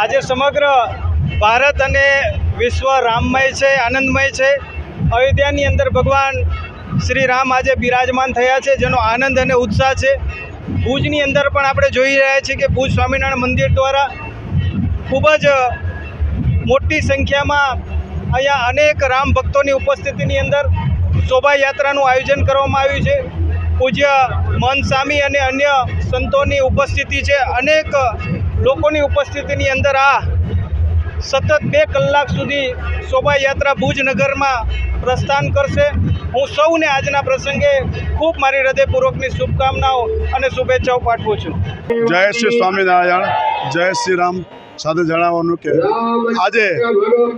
આજે સમગ્ર ભારત અને વિશ્વ રામમય છે, આનંદમય છે. અયોધ્યાની અંદર ભગવાન શ્રી રામ આજે બિરાજમાન થયા છે, જેનો આનંદ અને ઉત્સાહ છે. ભુજની અંદર પણ આપણે જોઈ રહ્યા છીએ કે ભુજ સ્વામિનારાયણ મંદિર દ્વારા ખૂબ જ મોટી સંખ્યામાં અહીંયા અનેક રામ ભક્તોની ઉપસ્થિતિની અંદર શોભાયાત્રાનું આયોજન કરવામાં આવ્યું છે. પૂજ્ય મન સ્વામી અને અન્ય સંતોની ઉપસ્થિતિ છે. અનેક લોકોની ઉપસ્થિતિની અંદર આ સતત બે કલાક સુધી શોભાયાત્રા ભુજ નગરમાં પ્રસ્થાન કરશે. હું સૌને આજના પ્રસંગે ખૂબ મારી હૃદયપૂર્વકની શુભકામનાઓ અને શુભેચ્છાઓ પાઠવું છું. જય શ્રી સ્વામિનારાયણ, જય શ્રી રામ. સાથે જણાવવાનું કે આજે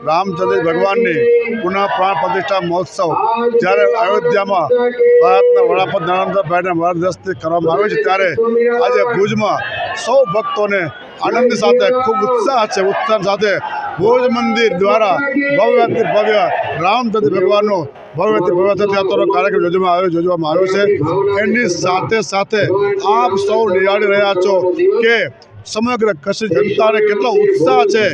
રામચંદ્ર ભગવાનની પુનઃ પ્રાણ પ્રતિષ્ઠા મહોત્સવ જ્યારે અયોધ્યામાં ભારતના વડાપ્રધાન નરેન્દ્રભાઈના માર્ગદર્શનથી કરવામાં આવે છે, ત્યારે આજે ભુજમાં સૌ ભક્તોને આનંદ સાથે, ખૂબ ઉત્સાહ છે, ઉત્સાહ સાથે ભુજ મંદિર દ્વારા ભવ્યથી ભવ્ય રામચંદ્ર ભગવાનનો ભવ્યથી ભવ્ય રથયાત્રાનો કાર્યક્રમ યોજવામાં આવ્યો યોજવામાં આવ્યો છે. એની સાથે સાથે આપ સૌ નિહાળી રહ્યા છો કે સમગ્ર કચ્છ જનતાને કેટલો ઉત્સાહ છે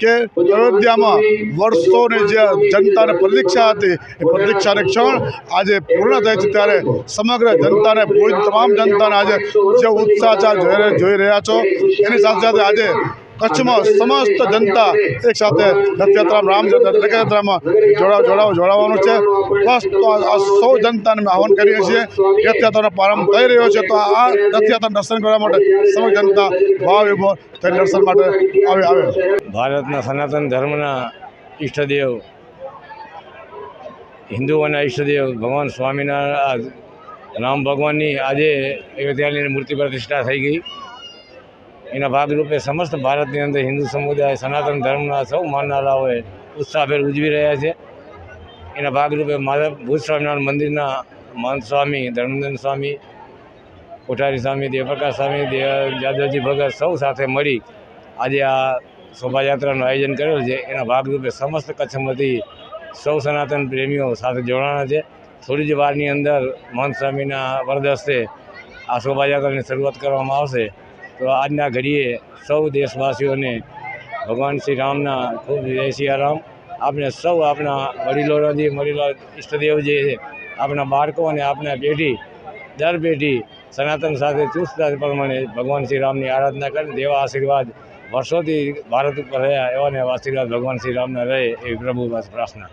કે અયોધ્યામાં વર્ષોની જે જનતાને પ્રતીક્ષા હતી, એ પ્રતીક્ષાની ક્ષણ આજે પૂર્ણ થઈ છે ત્યારે સમગ્ર જનતાને ભુજ તમામ જનતાને આજે જે ઉત્સાહ જોઈ રહ્યા છો. એની સાથે સાથે આજે કચ્છમાં સમસ્ત જનતા એક સાથે રથયાત્રામાં, રામ રથયાત્રામાં જોડાવ જોડાવ, જોડાવાનું છે. બસ તો આ સૌ જનતાને અમે આહ્વાન કરીએ છીએ, રથયાત્રાનો પ્રારંભ થઈ રહ્યો છે, તો આ રથયાત્રા દર્શન કરવા માટે સમગ્ર જનતા ભાવ વિભોર થઈ દર્શન માટે આવે આવે. ભારતના સનાતન ધર્મના ઈષ્ટદેવ હિન્દુઓના ઈષ્ટદેવ ભગવાન સ્વામિનારાયણ, રામ ભગવાનની આજે અયોધ્યાની મૂર્તિ પ્રતિષ્ઠા થઈ ગઈ. એના ભાગરૂપે સમસ્ત ભારતની અંદર હિન્દુ સમુદાય, સનાતન ધર્મના સૌ માનનારાઓએ ઉત્સાહભેર ઉજવી રહ્યા છે. એના ભાગરૂપે માધવ, ભૂત સ્વામિનારાયણ મંદિરના મહંત સ્વામી ધર્મનંદન સ્વામી, કોઠારી સ્વામી, દેવપ્રકાશ સ્વામી, દેવ જાદવજી ભગત સૌ સાથે મળી આજે આ શોભાયાત્રાનું આયોજન કરેલું છે. એના ભાગરૂપે સમસ્ત કચ્છમાંથી સૌ સનાતન પ્રેમીઓ સાથે જોડાણા છે. થોડી જ વારની અંદર મહંત સ્વામીના વરદસ્તે આ શોભાયાત્રાની શરૂઆત કરવામાં આવશે. તો આજના ઘડીએ સૌ દેશવાસીઓને ભગવાન શ્રી રામના ખૂબ જય સિયારામ આપણે સૌ આપણા વડીલોના જે વડીલો ઈષ્ટદેવ જે છે, આપણા બાળકો અને આપણા પેઢી દર પેઢી સનાતન સાથે ચુસ્તતા પ્રમાણે ભગવાન શ્રી રામની આરાધના કરીને દેવા આશીર્વાદ વર્ષોથી ભારત ઉપર રહ્યા એવાને આશીર્વાદ ભગવાન શ્રી રામના રહે એ પ્રભુ પ્રાર્થના.